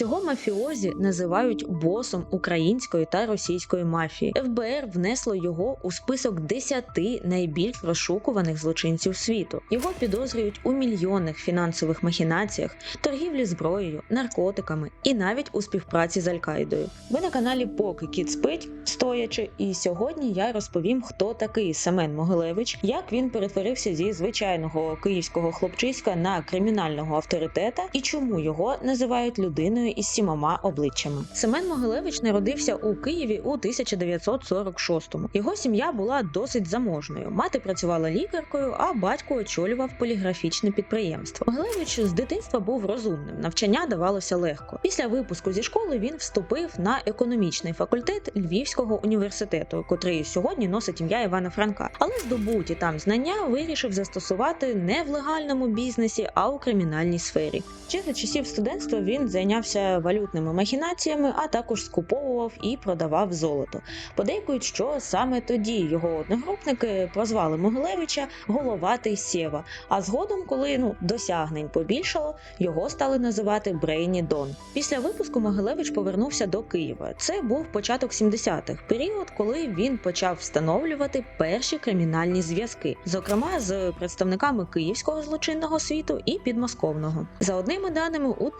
Цього мафіозі називають босом української та російської мафії. ФБР внесло його у список 10 найбільш розшукуваних злочинців світу. Його підозрюють у мільйонних фінансових махінаціях, торгівлі зброєю, наркотиками і навіть у співпраці з Аль-Каїдою. Ви на каналі Поки Кіт спить стоячи, і сьогодні я розповім, хто такий Семен Могилевич, як він перетворився зі звичайного київського хлопчиська на кримінального авторитета і чому його називають людиною із сімома обличчями. Семен Могилевич народився у Києві у 1946-му. Його сім'я була досить заможною. Мати працювала лікаркою, а батько очолював поліграфічне підприємство. Могилевич з дитинства був розумним, навчання давалося легко. Після випуску зі школи він вступив на економічний факультет Львівського університету, котрий сьогодні носить ім'я Івана Франка. Але здобуті там знання вирішив застосувати не в легальному бізнесі, а у кримінальній сфері. Ще за часів студентства він зайнявся валютними махінаціями, а також скуповував і продавав золото. Подейкують, що саме тоді його одногрупники прозвали Могилевича Головатий Сєва. А згодом, коли ну досягнень побільшало, його стали називати Брейні Дон. Після випуску Могилевич повернувся до Києва. Це був початок 70-х, період, коли він почав встановлювати перші кримінальні зв'язки, зокрема з представниками київського злочинного світу і підмосковного. За одними даними у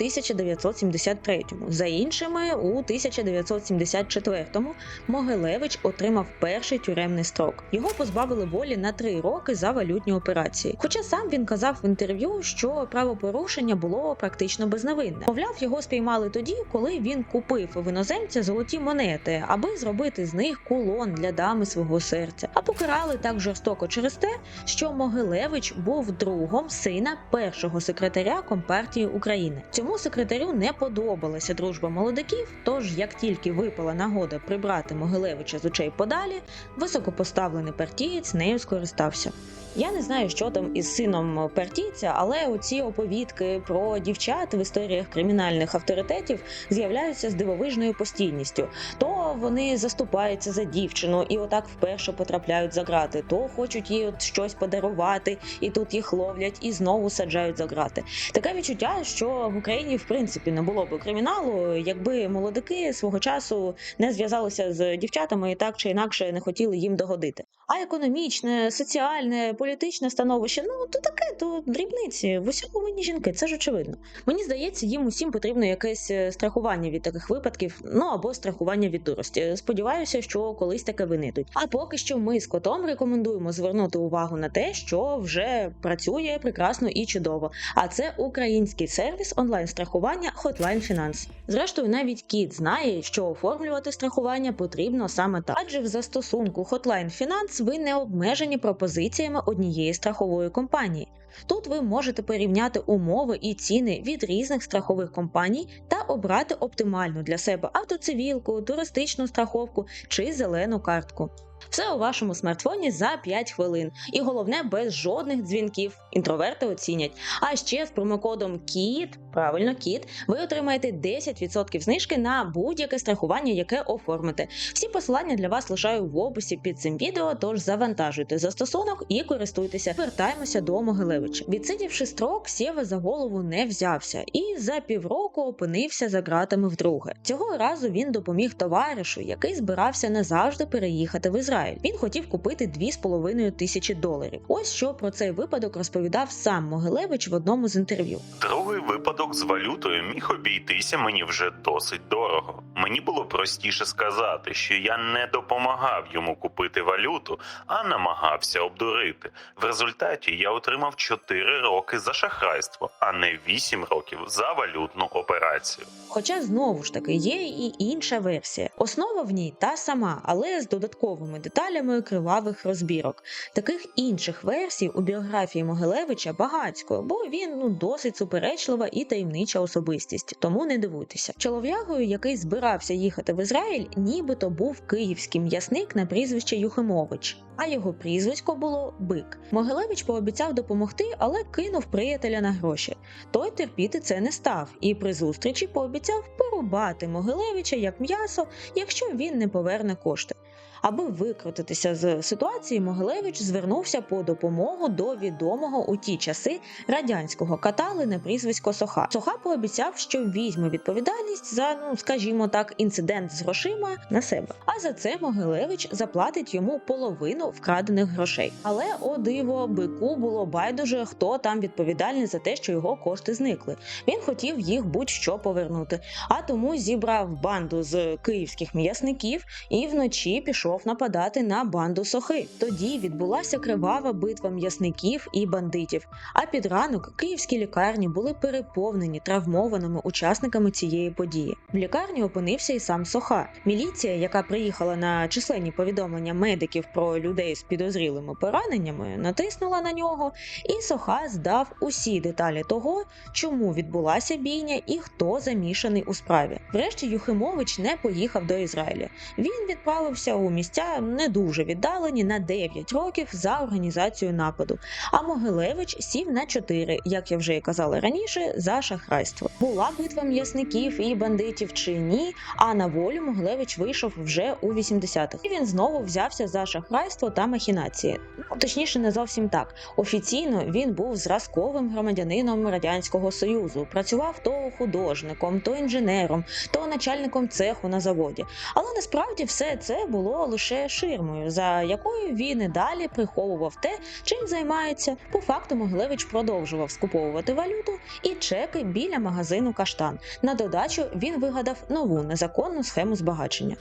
1973-му, за іншими у 1974-му Могилевич отримав перший тюремний строк. Його позбавили волі на три роки за валютні операції. Хоча сам він казав в інтерв'ю, що правопорушення було практично безневинне. Мовляв, його спіймали тоді, коли він купив в іноземця золоті монети, аби зробити з них кулон для дами свого серця. А покарали так жорстоко через те, що Могилевич був другом сина першого секретаря Компартії України. Цьому секретарю не подобалася дружба молодиків. Тож, як тільки випала нагода прибрати Могилевича з очей подалі, високопоставлений партієць нею скористався. Я не знаю, що там із сином партійця, але оці оповідки про дівчат в історіях кримінальних авторитетів з'являються з дивовижною постійністю. То вони заступаються за дівчину і отак вперше потрапляють за грати, то хочуть їй от щось подарувати, і тут їх ловлять і знову саджають за грати. Таке відчуття, що в Україні в принципі не було б криміналу, якби молодики свого часу не зв'язалися з дівчатами і так чи інакше не хотіли їм догодити. А економічне, соціальне, політичне становище ну то таке, то дрібниці. В усьому винні жінки, це ж очевидно. Мені здається, їм усім потрібно якесь е, страхування від таких випадків, ну або страхування від дурості. Сподіваюся, що колись таке винайдуть. А поки що ми з котом рекомендуємо звернути увагу на те, що вже працює прекрасно і чудово. А це український сервіс онлайн-страхування Hotline Finance. Зрештою, навіть кіт знає, що оформлювати страхування потрібно саме так, адже в застосунку Hotline Finance ви не обмежені пропозиціями однієї страхової компанії. Тут ви можете порівняти умови і ціни від різних страхових компаній та обрати оптимальну для себе автоцивілку, туристичну страховку чи зелену картку. Все у вашому смартфоні за 5 хвилин. І головне, без жодних дзвінків. Інтроверти оцінять. А ще з промокодом КІТ, правильно КІТ, ви отримаєте 10% знижки на будь-яке страхування, яке оформите. Всі посилання для вас лишаю в описі під цим відео, тож завантажуйте застосунок і користуйтеся. Вертаємося до Могилевича. Відсидівши строк, Сєва за голову не взявся і за півроку опинився за ґратами вдруге. Цього разу він допоміг товаришу, який збирався назавжди переїхати в Ізраїль. Він хотів купити 2,5 тисячі доларів. Ось що про цей випадок розповідав сам Могилевич в одному з інтерв'ю. Другий випадок з валютою міг обійтися мені вже досить дорого. Мені було простіше сказати, що я не допомагав йому купити валюту, а намагався обдурити. В результаті я отримав 4 роки за шахрайство, а не 8 років за валютну операцію. Хоча знову ж таки є і інша версія. Основа в ній та сама, але з додатковими деталями кривавих розбірок. Таких інших версій у біографії Могилевича багатько, бо він ну досить суперечлива і таємнича особистість, тому не дивуйтеся. Чолов'ягою, який збирався їхати в Ізраїль, нібито був київський м'ясник на прізвище Юхимович. А його прізвисько було Бик. Могилевич пообіцяв допомогти, але кинув приятеля на гроші. Той терпіти це не став, і при зустрічі пообіцяв порубати Могилевича як м'ясо, якщо він не поверне кошти. Аби викрутитися з ситуації, Могилевич звернувся по допомогу до відомого у ті часи радянського катали на прізвисько Соха. Соха пообіцяв, що візьме відповідальність за, ну скажімо так, інцидент з грошима на себе. А за це Могилевич заплатить йому половину вкрадених грошей. Але о диво, бику було байдуже, хто там відповідальний за те, що його кошти зникли. Він хотів їх будь-що повернути, а тому зібрав банду з київських м'ясників і вночі пішов нападати на банду Сохи. Тоді відбулася кривава битва м'ясників і бандитів. А під ранок київські лікарні були переповнені травмованими учасниками цієї події. В лікарні опинився і сам Соха. Міліція, яка приїхала на численні повідомлення медиків про людей з підозрілими пораненнями, натиснула на нього, і Соха здав усі деталі того, чому відбулася бійня і хто замішаний у справі. Врешті Юхимович не поїхав до Ізраїля. Він відправився у місця не дуже віддалені на 9 років за організацію нападу. А Могилевич сів на 4, як я вже і казала раніше, за шахрайство. Була битва м'ясників і бандитів чи ні. А на волю Могилевич вийшов вже у 80-х. І він знову взявся за шахрайство та махінації. Ну, точніше, не зовсім так. Офіційно він був зразковим громадянином радянського союзу. Працював то художником, то інженером, то начальником цеху на заводі. Але насправді все це було лише ширмою, за якою він і далі приховував те, чим займається. По факту Могилевич продовжував скуповувати валюту і чеки біля магазину Каштан. На додачу він вигадав нову незаконну схему збагачення.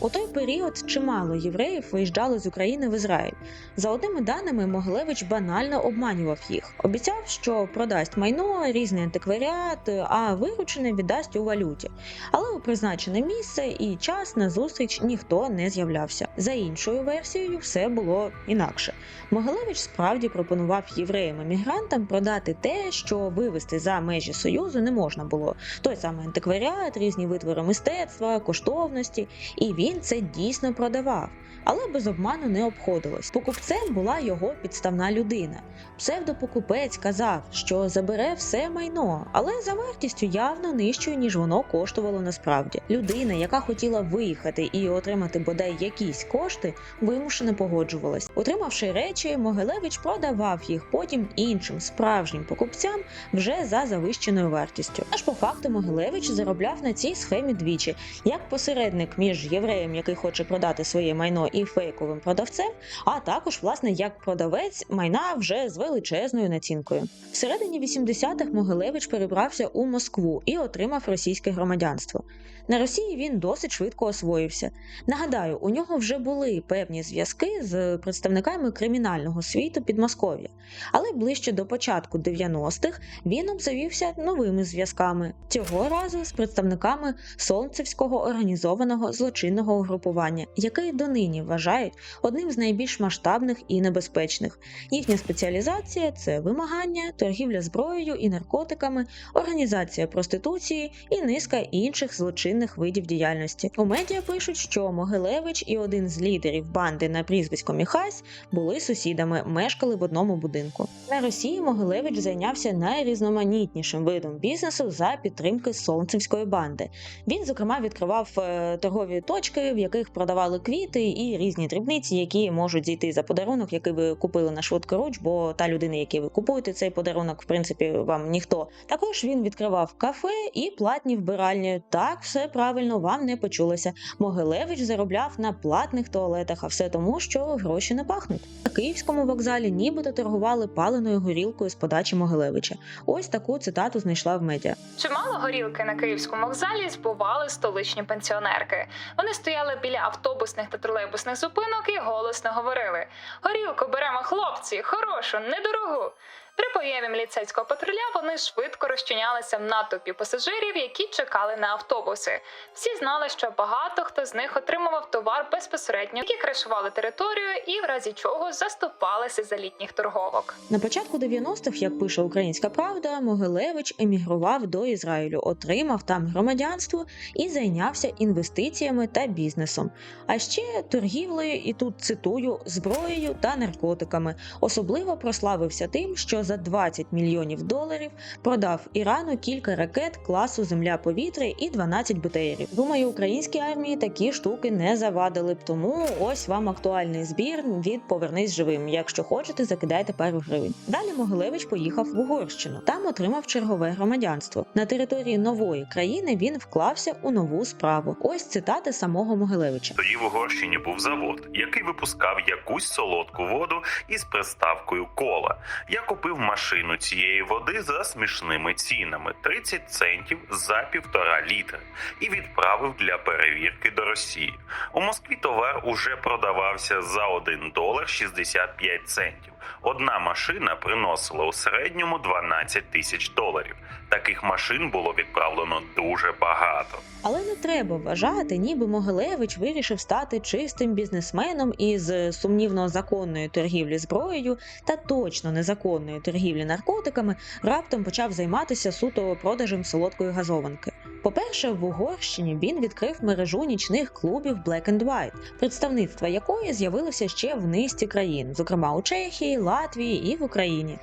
У той період чимало євреїв виїжджали з України в Ізраїль. За одними даними, Могилевич банально обманював їх. Обіцяв, що продасть майно, різний антикваріат, а виручене віддасть у валюті. Але у призначене місце і час на зустріч ніхто не з'являвся. За іншою версією, все було інакше. Могилевич справді пропонував євреям-емігрантам продати те, що вивезти за межі союзу не можна було. Той самий антикваріат, різні витвори мистецтва, коштовності, і він це дійсно продавав. Але без обману не обходилось. Покупцем була його підставна людина. Псевдопокупець казав, що забере все майно, але за вартістю явно нижчою, ніж воно коштувало насправді. Людина, яка хотіла виїхати і отримати бодай якісь кошти, вимушено погоджувалась. Отримавши речі, Могилевич продавав їх потім іншим справжнім покупцям вже за завищеною вартістю. Аж по факту Могилевич заробляв на цій схемі двічі, як посередник між євреєм, який хоче продати своє майно, і фейковим продавцем, а також власне як продавець майна вже з величезною націнкою. Всередині 80-х Могилевич перебрався у Москву і отримав російське громадянство. На Росії він досить швидко освоївся. Нагадаю, у нього вже були певні зв'язки з представниками кримінального світу Підмосков'я, але ближче до початку 90-х він обзавівся новими зв'язками цього разу з представниками Солнцевського організованого злочинного угрупування, який донині вважають одним з найбільш масштабних і небезпечних. Їхня спеціалізація це вимагання, торгівля зброєю і наркотиками, організація проституції і низка інших злочинних видів діяльності. У медіа пишуть, що Могилевич і один з лідерів банди на прізвисько Міхась були сусідами, мешкали в одному будинку. На Росії Могилевич зайнявся найрізноманітнішим видом бізнесу за підтримки Солнцевської банди. Він, зокрема, відкривав е, торгові точки, в яких продавали квіти і різні дрібниці, які можуть зійти за подарунок, який ви купили на швидкоруч, бо та людина, якій ви купуєте цей подарунок, в принципі, вам ніхто. Також він відкривав кафе і платні вбиральні. Так, все правильно, вам не почулося. Могилевич заробляв на платних туалетах, а все тому, що гроші не пахнуть. На київському вокзалі нібито торгували паленою горілкою з подачі Могилевича. Ось таку цитату знайшла в медіа. Чимало горілки на київському вокзалі збували столичні пенсіонерки. Вони стояли біля автобусних та тролейбусних зупинок і голосно говорили: Горілку беремо, хлопці, хорошу, недорогу. При появі міліцейського патруля вони швидко розчинялися в натовпі пасажирів, які чекали на автобуси. Всі знали, що багато хто з них отримував товар безпосередньо, які кришували територію і в разі чого заступалися за літніх торговок. На початку 90-х, як пише Українська Правда, Могилевич емігрував до Ізраїлю, отримав там громадянство і зайнявся інвестиціями та бізнесом, а ще торгівлею, і тут цитую зброєю та наркотиками. Особливо прославився тим, що за 20 мільйонів доларів продав Ірану кілька ракет класу Земля-повітря і 12 БТРів. Думаю, українській армії такі штуки не завадили б. Тому ось вам актуальний збір від Повернись живим. Якщо хочете, закидайте пару гривень. Далі Могилевич поїхав в Угорщину. Там отримав чергове громадянство. На території нової країни він вклався у нову справу. Ось цитати самого Могилевича. Тоді в Угорщині був завод, який випускав якусь солодку воду із приставкою кола. Я купив машину цієї води за смішними цінами 30 центів за півтора літра і відправив для перевірки до Росії. У Москві товар уже продавався за 1 долар 65 центів. Одна машина приносила у середньому 12 тисяч доларів. Таких машин було відправлено дуже багато. Але не треба вважати, ніби Могилевич вирішив стати чистим бізнесменом із сумнівно законної торгівлі зброєю та точно незаконної торгівлі наркотиками, раптом почав займатися суто продажем солодкої газованки. По-перше, в Угорщині він відкрив мережу нічних клубів Black and White, представництва якої з'явилося ще в низці країн, зокрема у Чехії, Латвії і в Україні.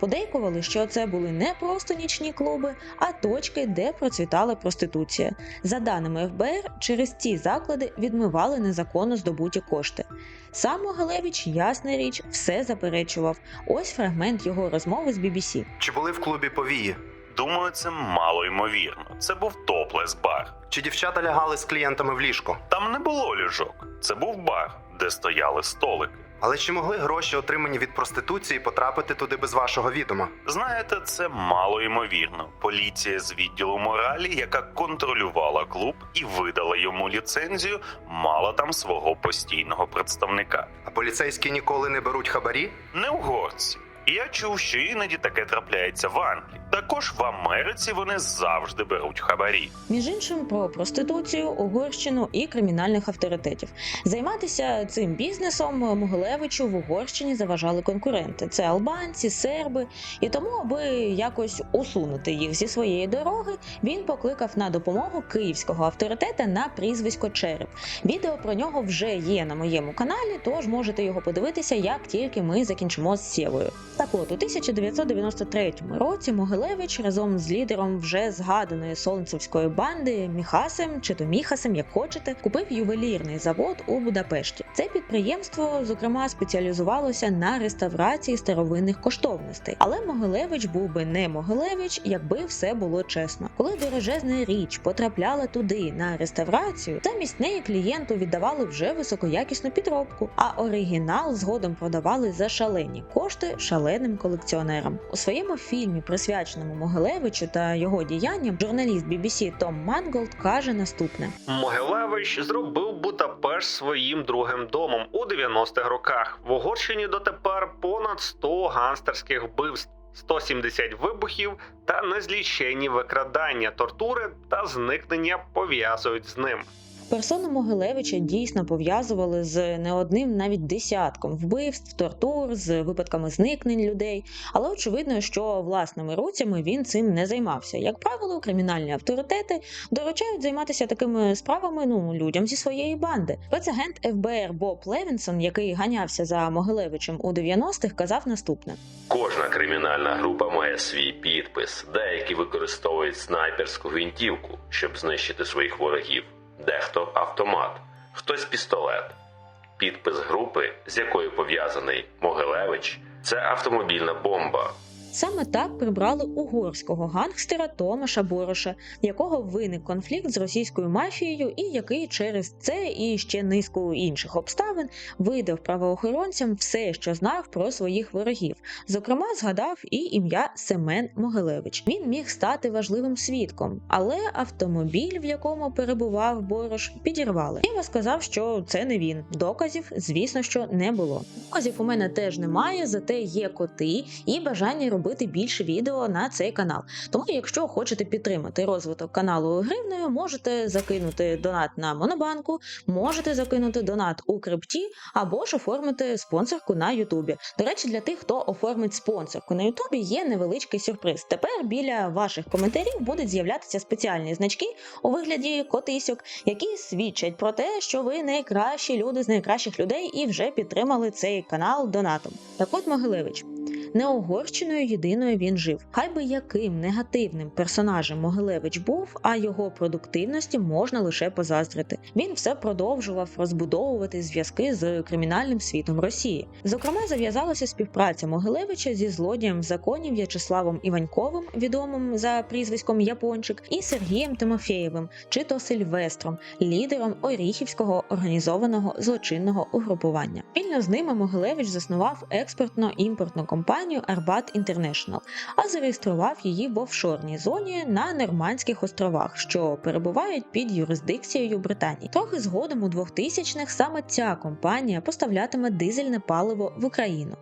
Подейкували, що це були не просто нічні клуби, а точки, де процвітала проституція. За даними ФБР, через ці заклади відмивали незаконно здобуті кошти. Сам Могилевич, ясна річ, все заперечував. Ось фрагмент його розмови з BBC. Чи були в клубі повії? Думаю, це мало ймовірно. Це був топлес бар. Чи дівчата лягали з клієнтами в ліжко? Там не було ліжок. Це був бар, де стояли столики. Але чи могли гроші, отримані від проституції, потрапити туди без вашого відома? Знаєте, це мало ймовірно. Поліція з відділу моралі, яка контролювала клуб і видала йому ліцензію, мала там свого постійного представника. А поліцейські ніколи не беруть хабарі? Не угорці. Я чув, що іноді таке трапляється в Англії. Також в Америці вони завжди беруть хабарі. Між іншим про проституцію, Угорщину і кримінальних авторитетів. Займатися цим бізнесом Могилевичу в Угорщині заважали конкуренти: це албанці, серби. І тому, аби якось усунути їх зі своєї дороги, він покликав на допомогу київського авторитета на прізвисько Череп. Відео про нього вже є на моєму каналі, тож можете його подивитися, як тільки ми закінчимо з сєвою. Так от, у 1993 році Могилевич разом з лідером вже згаданої Солнцевської банди Міхасем чи то Міхасем, як хочете, купив ювелірний завод у Будапешті. Це підприємство, зокрема, спеціалізувалося на реставрації старовинних коштовностей. Але Могилевич був би не Могилевич, якби все було чесно. Коли дорожезна річ потрапляла туди на реставрацію, замість неї клієнту віддавали вже високоякісну підробку, а оригінал згодом продавали за шалені кошти шаленим колекціонерам. У своєму фільмі, присвяченому Могилевичу та його діянням, журналіст BBC Том Манголд каже наступне: Могилевич зробив Будапешт своїм другим домом у 90-х роках. В Угорщині дотепер понад 100 ганстерських вбивств, 170 вибухів та незліченні викрадання, тортури та зникнення пов'язують з ним. Персону Могилевича дійсно пов'язували з не одним навіть десятком вбивств, тортур, з випадками зникнень людей. Але очевидно, що власними руцями він цим не займався. Як правило, кримінальні авторитети доручають займатися такими справами ну людям зі своєї банди. Спецагент ФБР Боб Левінсон, який ганявся за Могилевичем у 90-х, казав наступне: Кожна кримінальна група має свій підпис. Деякі використовують снайперську гвинтівку, щоб знищити своїх ворогів. Дехто автомат, хтось пістолет. Підпис групи, з якою пов'язаний Могилевич, це автомобільна бомба. Саме так прибрали угорського гангстера Томаша Бороша, якого виник конфлікт з російською мафією, і який через це і ще низку інших обставин видав правоохоронцям все, що знав про своїх ворогів. Зокрема, згадав і ім'я Семен Могилевич. Він міг стати важливим свідком, але автомобіль, в якому перебував Борош, підірвали. Іва сказав, що це не він. Доказів, звісно, що не було. Доказів у мене теж немає, зате є коти і бажання робити більше відео на цей канал. Тому, якщо хочете підтримати розвиток каналу гривнею, можете закинути донат на Монобанку, можете закинути донат у крипті або ж оформити спонсорку на Ютубі. До речі, для тих, хто оформить спонсорку на Ютубі, є невеличкий сюрприз. Тепер біля ваших коментарів будуть з'являтися спеціальні значки у вигляді котисьок, які свідчать про те, що ви найкращі люди з найкращих людей і вже підтримали цей канал донатом. Так от Могилевич. Не єдиною він жив. Хай би яким негативним персонажем Могилевич був, а його продуктивності можна лише позаздрити. Він все продовжував розбудовувати зв'язки з кримінальним світом Росії. Зокрема, зав'язалася співпраця Могилевича зі злодієм в законі В'ячеславом Іваньковим, відомим за прізвиськом Япончик, і Сергієм Тимофєєвим, чи то Сильвестром, лідером Оріхівського організованого злочинного угрупування. Спільно з ними Могилевич заснував експортно-імпортну компанію Арбат Інтернешнл, а зареєстрував її в офшорній зоні на Нормандських островах, що перебувають під юрисдикцією Британії. Трохи згодом у 2000-х саме ця компанія поставлятиме дизельне паливо в Україну.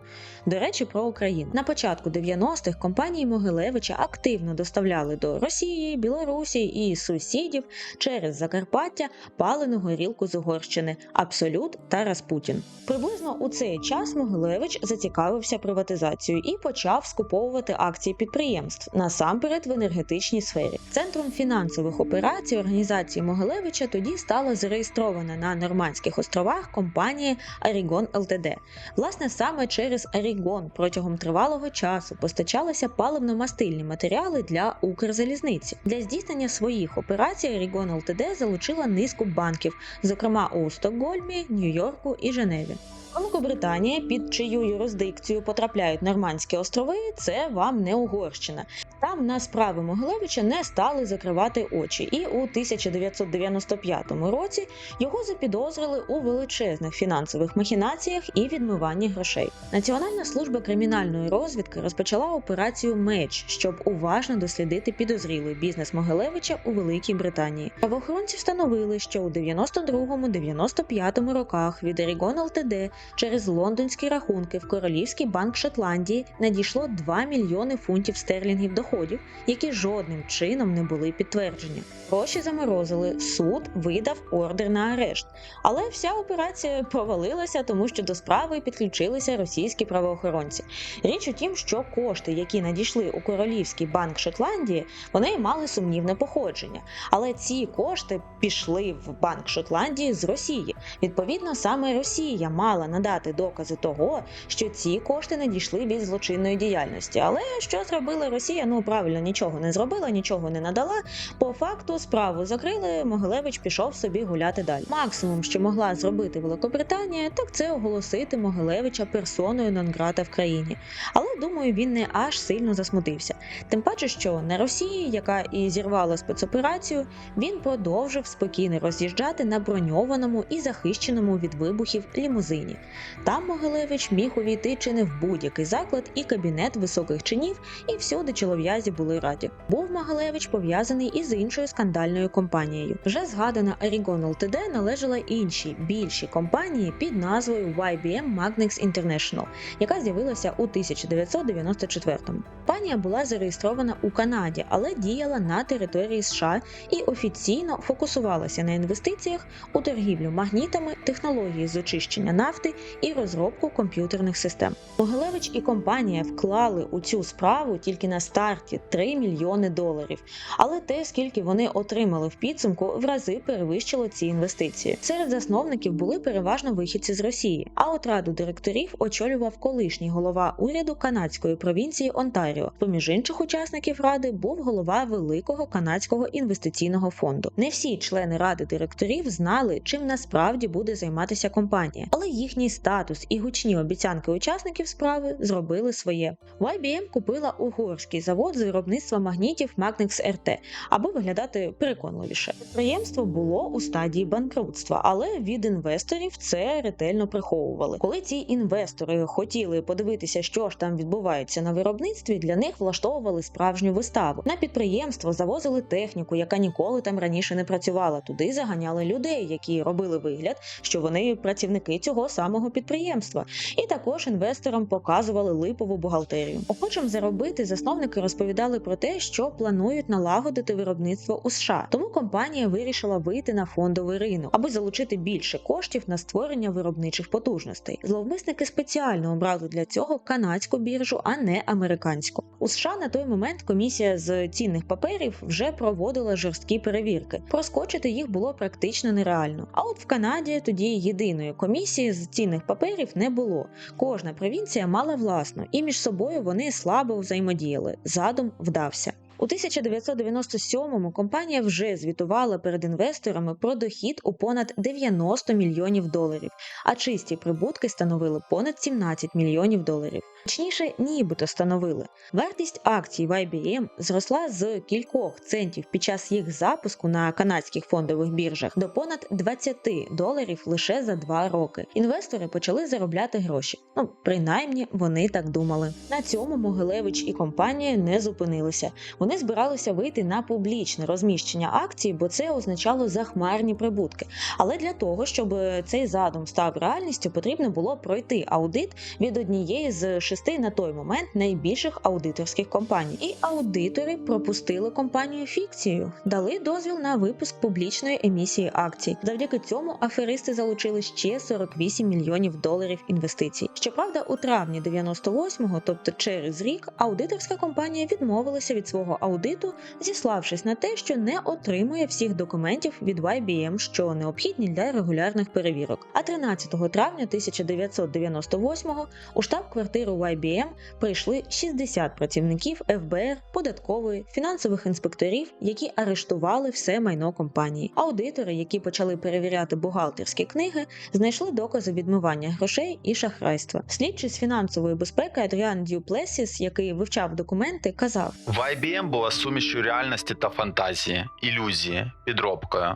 До речі, про Україну на початку 90-х компанії Могилевича активно доставляли до Росії, Білорусі і сусідів через Закарпаття палену горілку з Угорщини, Абсолют та Распутін. Приблизно у цей час Могилевич зацікавився приватизацією і почав скуповувати акції підприємств насамперед в енергетичній сфері. Центром фінансових операцій організації Могилевича тоді стала зареєстрована на Нормандських островах компанія Арігон ЛТД. Власне, саме через Арігон протягом тривалого часу постачалися паливно-мастильні матеріали для Укрзалізниці. Для здійснення своїх операцій Арігон ЛТД залучила низку банків, зокрема у Стокгольмі, Нью-Йорку і Женеві. Великобританія, під чию юрисдикцію потрапляють Нормандські острови, це вам не Угорщина. Там на справи Могилевича не стали закривати очі, і у 1995 році його запідозрили у величезних фінансових махінаціях і відмиванні грошей. Національна служба кримінальної розвідки розпочала операцію Меч, щоб уважно дослідити підозрілий бізнес Могилевича у Великій Британії. Правоохоронці встановили, що у 92-95 роках від Ерігон ЛТД через лондонські рахунки в Королівський банк Шотландії надійшло 2 мільйони фунтів стерлінгів доходів, які жодним чином не були підтверджені. Гроші заморозили, суд видав ордер на арешт. Але вся операція провалилася, тому що до справи підключилися російські правоохоронці. Річ у тім, що кошти, які надійшли у Королівський банк Шотландії, вони мали сумнівне походження. Але ці кошти пішли в банк Шотландії з Росії. Відповідно, саме Росія мала надати докази того, що ці кошти надійшли від злочинної діяльності. Але що зробила Росія? Ну правильно нічого не зробила, нічого не надала. По факту справу закрили. Могилевич пішов собі гуляти далі. Максимум, що могла зробити Великобританія, так це оголосити Могилевича персоною нон-грата в країні. Але думаю, він не аж сильно засмутився. Тим паче, що на Росії, яка і зірвала спецоперацію, він продовжив спокійно роз'їжджати на броньованому і захищеному від вибухів лімузині. Там Могилевич міг увійти чи не в будь-який заклад і кабінет високих чинів, і всюди чолов'язі були раді. Був Могилевич пов'язаний із іншою скандальною компанією. Вже згадана Arigon Ltd належала іншій більшій компанії під назвою YBM Magnex International, яка з'явилася у 1994-му. Компанія була зареєстрована у Канаді, але діяла на території США і офіційно фокусувалася на інвестиціях у торгівлю магнітами, технології з очищення нафти і розробку комп'ютерних систем. Могилевич і компанія вклали у цю справу тільки на старті 3 мільйони доларів. Але те, скільки вони отримали в підсумку, в рази перевищило ці інвестиції. Серед засновників були переважно вихідці з Росії. А от раду директорів очолював колишній голова уряду канадської провінції Онтаріо. Поміж інших учасників ради був голова великого канадського інвестиційного фонду. Не всі члени ради директорів знали, чим насправді буде займатися компанія, але їхній статус і гучні обіцянки учасників справи зробили своє. YBM купила угорський завод з виробництва магнітів Magnex RT, аби виглядати переконливіше. Підприємство було у стадії банкрутства, але від інвесторів це ретельно приховували. Коли ці інвестори хотіли подивитися, що ж там відбувається на виробництві, для них влаштовували справжню виставу. На підприємство завозили техніку, яка ніколи там раніше не працювала. Туди заганяли людей, які робили вигляд, що вони працівники цього самого підприємства. І також інвесторам показували липову бухгалтерію. Охочим заробити засновники розповідали про те, що планують налагодити виробництво у США. Тому компанія вирішила вийти на фондовий ринок, аби залучити більше коштів на створення виробничих потужностей. Зловмисники спеціально обрали для цього канадську біржу, а не американську. У США на той момент комісія з цінних паперів вже проводила жорсткі перевірки. Проскочити їх було практично нереально. А от в Канаді тоді єдиної комісії з цінних паперів не було. Кожна провінція мала власну, і між собою вони слабо взаємодіяли. Задум вдався. У 1997-му компанія вже звітувала перед інвесторами про дохід у понад 90 мільйонів доларів, а чисті прибутки становили понад 17 мільйонів доларів. Точніше, нібито становили. Вартість акцій в IBM зросла з кількох центів під час їх запуску на канадських фондових біржах до понад 20 доларів лише за два роки. Інвестори почали заробляти гроші. Ну, принаймні, вони так думали. На цьому Могилевич і компанія не зупинилися. Вони збиралися вийти на публічне розміщення акцій, бо це означало захмарні прибутки. Але для того, щоб цей задум став реальністю, потрібно було пройти аудит від однієї з на той момент найбільших аудиторських компаній. І аудитори пропустили компанію фікцією, дали дозвіл на випуск публічної емісії акцій. Завдяки цьому аферисти залучили ще 48 мільйонів доларів інвестицій. Щоправда, у травні 98-го, тобто через рік, аудиторська компанія відмовилася від свого аудиту, зіславшись на те, що не отримує всіх документів від YBM, що необхідні для регулярних перевірок. А 13 травня 1998-го у штаб-квартиру YBM прийшли 60 працівників ФБР, податкової, фінансових інспекторів, які арештували все майно компанії. Аудитори, які почали перевіряти бухгалтерські книги, знайшли докази відмивання грошей і шахрайства. Слідчий з фінансової безпеки Адріан Дюплесіс, який вивчав документи, казав: В IBM була сумішю реальності та фантазії, ілюзії, підробкою.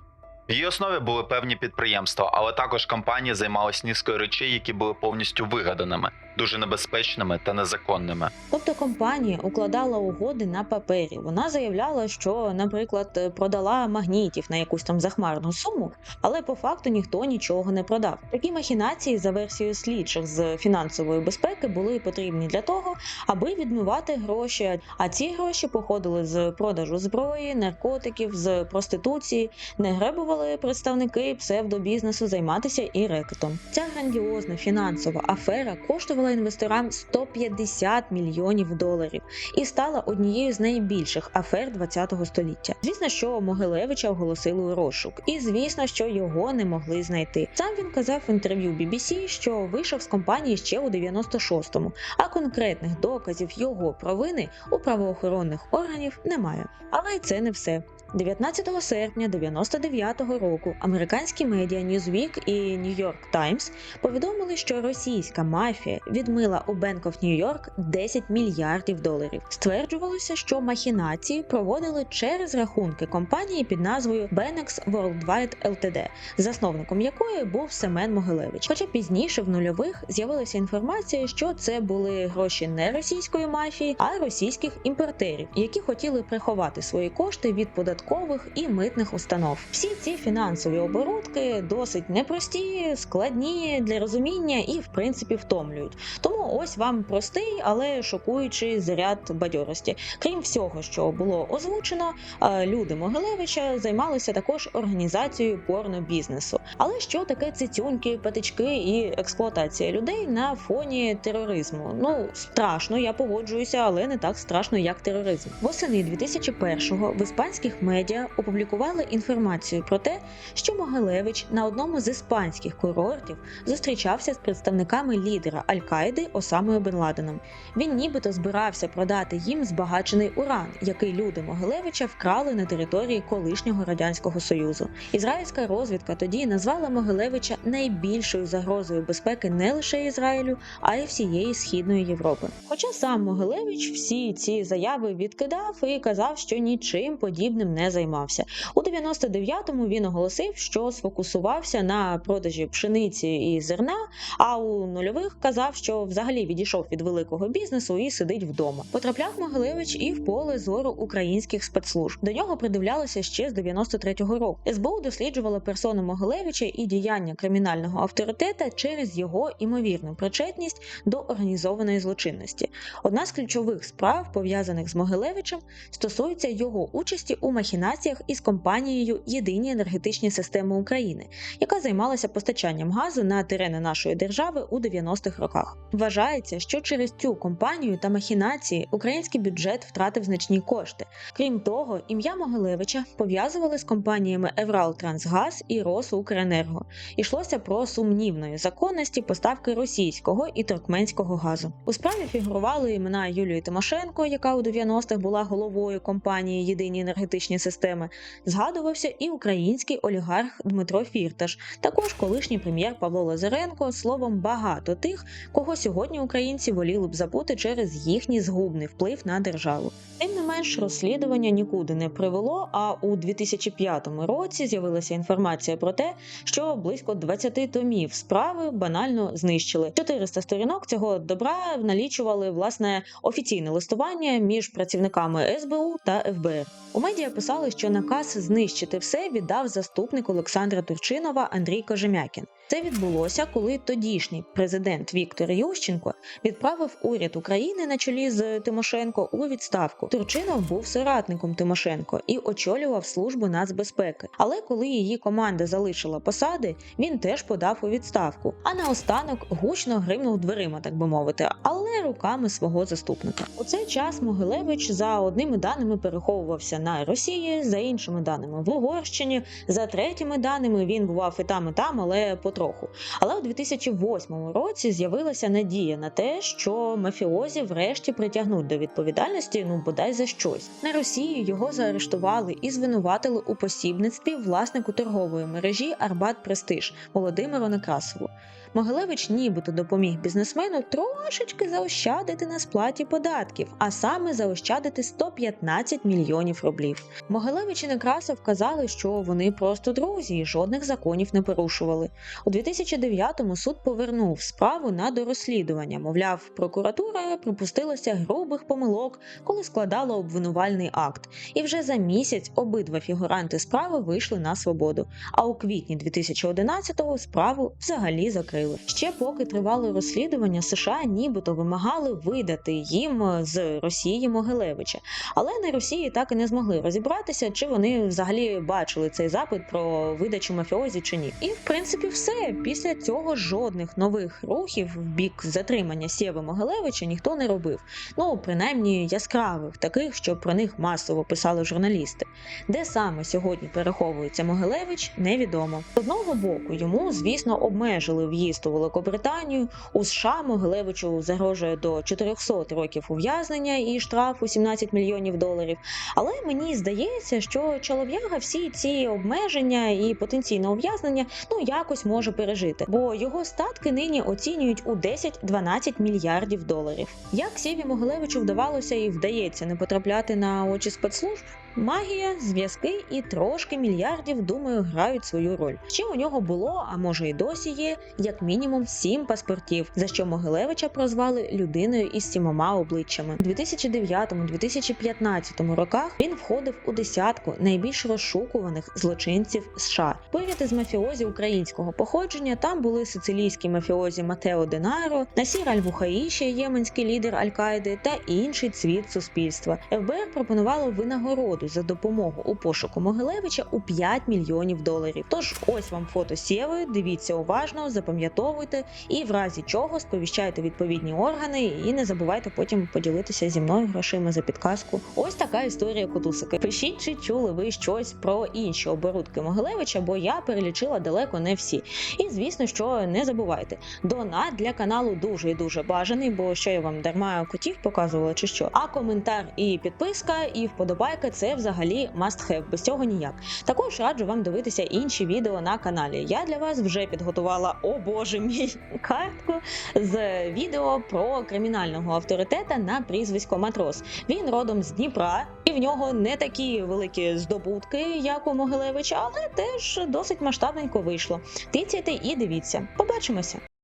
В її основі були певні підприємства, але також компанії займалися низкою речей, які були повністю вигаданими, дуже небезпечними та незаконними. Тобто компанія укладала угоди на папері. Вона заявляла, що, наприклад, продала магнітів на якусь там захмарну суму, але по факту ніхто нічого не продав. Такі махінації за версією слідчих з фінансової безпеки були потрібні для того, аби відмивати гроші. А ці гроші походили з продажу зброї, наркотиків, з проституції, не гребували представники псевдобізнесу займатися і рекетом. Ця грандіозна фінансова афера коштувала інвесторам 150 мільйонів доларів і стала однією з найбільших афер ХХ століття. Звісно, що Могилевича оголосили у розшук, і звісно, що його не могли знайти. Сам він казав в інтерв'ю BBC, що вийшов з компанії ще у 96-му, а конкретних доказів його провини у правоохоронних органів немає. Але це не все. 19 серпня 99-го року американські медіа Newsweek і New York Times повідомили, що російська мафія відмила у Bank of New York 10 мільярдів доларів. Стверджувалося, що махінації проводили через рахунки компанії під назвою Benex Worldwide Ltd, засновником якої був Семен Могилевич. Хоча пізніше в нульових з'явилася інформація, що це були гроші не російської мафії, а російських імпортерів, які хотіли приховати свої кошти від податкових і митних установ. Всі ці фінансові оборудки досить непрості, складні для розуміння і в принципі втомлюють. Тому ось вам простий, але шокуючий заряд бадьорості. Крім всього, що було озвучено, е, люди Могилевича займалися також організацією порнобізнесу. Але що таке цицюньки, патички і експлуатація людей на фоні тероризму? Ну страшно, я погоджуюся, але не так страшно, як тероризм. Восени 2001-го в іспанських медіа опублікували інформацію про те, що Могилевич на одному з іспанських курортів зустрічався з представниками лідера Аль-Каїди Осамою Бен Ладеном. Він нібито збирався продати їм збагачений уран, який люди Могилевича вкрали на території колишнього радянського союзу. Ізраїльська розвідка тоді назвала Могилевича найбільшою загрозою безпеки не лише Ізраїлю, а й всієї східної Європи. Хоча сам Могилевич всі ці заяви відкидав і казав, що нічим подібним не займався. У 99-му він оголосив, що сфокусувався на продажі пшениці і зерна, а у нульових казав, що взагалі відійшов від великого бізнесу і сидить вдома. Потрапляв Могилевич і в поле зору українських спецслужб. До нього придивлялося ще з 93-го року. СБУ досліджувала персону Могилевича і діяння кримінального авторитета через його імовірну причетність до організованої злочинності. Одна з ключових справ, пов'язаних з Могилевичем, стосується його участі у махінаціях із компанією Єдині енергетичні системи України, яка займалася постачанням газу на терени нашої держави у 90-х роках. Вважається, що через цю компанію та махінації український бюджет втратив значні кошти. Крім того, ім'я Могилевича пов'язували з компаніями Евралтрансгаз і Росукренерго. Ішлося про сумнівної законності поставки російського і туркменського газу. У справі фігурували імена Юлії Тимошенко, яка у 90-х була головою компанії Єдині енергетичні системи. Згадувався і український олігарх Дмитро Фірташ, також колишній прем'єр Павло Лазаренко. Словом, багато тих, кого сьогодні українці воліли б забути через їхній згубний вплив на державу. Тим не менш, розслідування нікуди не привело. А у 2005 році з'явилася інформація про те, що близько 20 томів справи банально знищили. 400 сторінок цього добра налічували власне офіційне листування між працівниками СБУ та ФБР. У медіа писали, що наказ знищити все віддав заступник Олександра Турчинова Андрій Кожем'якін. Це відбулося, коли тодішній президент Віктор Ющенко відправив уряд України на чолі з Тимошенко у відставку. Турчинов був соратником Тимошенко і очолював службу нацбезпеки. Але коли її команда залишила посади, він теж подав у відставку. А наостанок гучно гримнув дверима, так би мовити, але руками свого заступника. У цей час Могилевич за одними даними переховувався на Росії, за іншими даними в Угорщині, за третіми даними він бував і там, і там, але потроху. Але у 2008 році з'явилася надія на те, що мафіозі врешті притягнуть до відповідальності, ну бодай за щось. На Росії його заарештували і звинуватили у посібництві власнику торгової мережі Арбат Престиж Володимиру Некрасову. Могилевич нібито допоміг бізнесмену трошечки заощадити на сплаті податків, а саме заощадити 115 мільйонів рублів. Могилевич і Некрасов казали, що вони просто друзі і жодних законів не порушували. У 2009-му суд повернув справу на дорозслідування. Мовляв, прокуратура припустилася грубих помилок, коли складала обвинувальний акт. І вже за місяць обидва фігуранти справи вийшли на свободу. А у квітні 2011-го справу взагалі закрили. Ще поки тривало розслідування, США нібито вимагали видати їм з Росії Могилевича. Але на Росії так і не змогли розібратися, чи вони взагалі бачили цей запит про видачу мафіозі чи ні. І в принципі все. Після цього жодних нових рухів в бік затримання Сєви Могилевича ніхто не робив. Ну принаймні яскравих, таких, що про них масово писали журналісти. Де саме сьогодні переховується Могилевич, невідомо. З одного боку йому, звісно, обмежили в'їзд у Великобританію. У США Могилевичу загрожує до 400 років ув'язнення і штраф у 17 мільйонів доларів. Але мені здається, що чолов'яга всі ці обмеження і потенційне ув'язнення ну якось може пережити, бо його статки нині оцінюють у 10-12 мільярдів доларів. Як Сєві Могилевичу вдавалося і вдається не потрапляти на очі спецслужб? Магія, зв'язки і трошки мільярдів, думаю, грають свою роль. Ще у нього було, а може й досі є, як мінімум сім паспортів, за що Могилевича прозвали людиною із сімома обличчями. У 2009-2015 роках він входив у десятку найбільш розшукуваних злочинців США. Поряд із мафіозі українського походження там були сицилійські мафіозі Матео Денаро, Насір Аль-Вухаїші, єменський лідер Аль-Каїди та інший цвіт суспільства. ФБР пропонувало винагороду за допомогу у пошуку Могилевича у 5 мільйонів доларів. Тож ось вам фото Сєви, дивіться уважно, запам'ятовуйте і в разі чого сповіщайте відповідні органи і не забувайте потім поділитися зі мною грошима за підказку. Ось така історія котусики. Пишіть, чи чули ви щось про інші оборудки Могилевича, бо я перелічила далеко не всі. І звісно, що не забувайте, донат для каналу дуже і дуже бажаний, бо що я вам дарма котів показувала чи що. А коментар і підписка, і вподобайка взагалі must have, без цього ніяк. Також раджу вам дивитися інші відео на каналі. Я для вас вже підготувала, о боже мій, картку з відео про кримінального авторитета на прізвисько Матрос. Він родом з Дніпра, і в нього не такі великі здобутки, як у Могилевича, але теж досить масштабненько вийшло. Тицяйте і дивіться. Побачимося!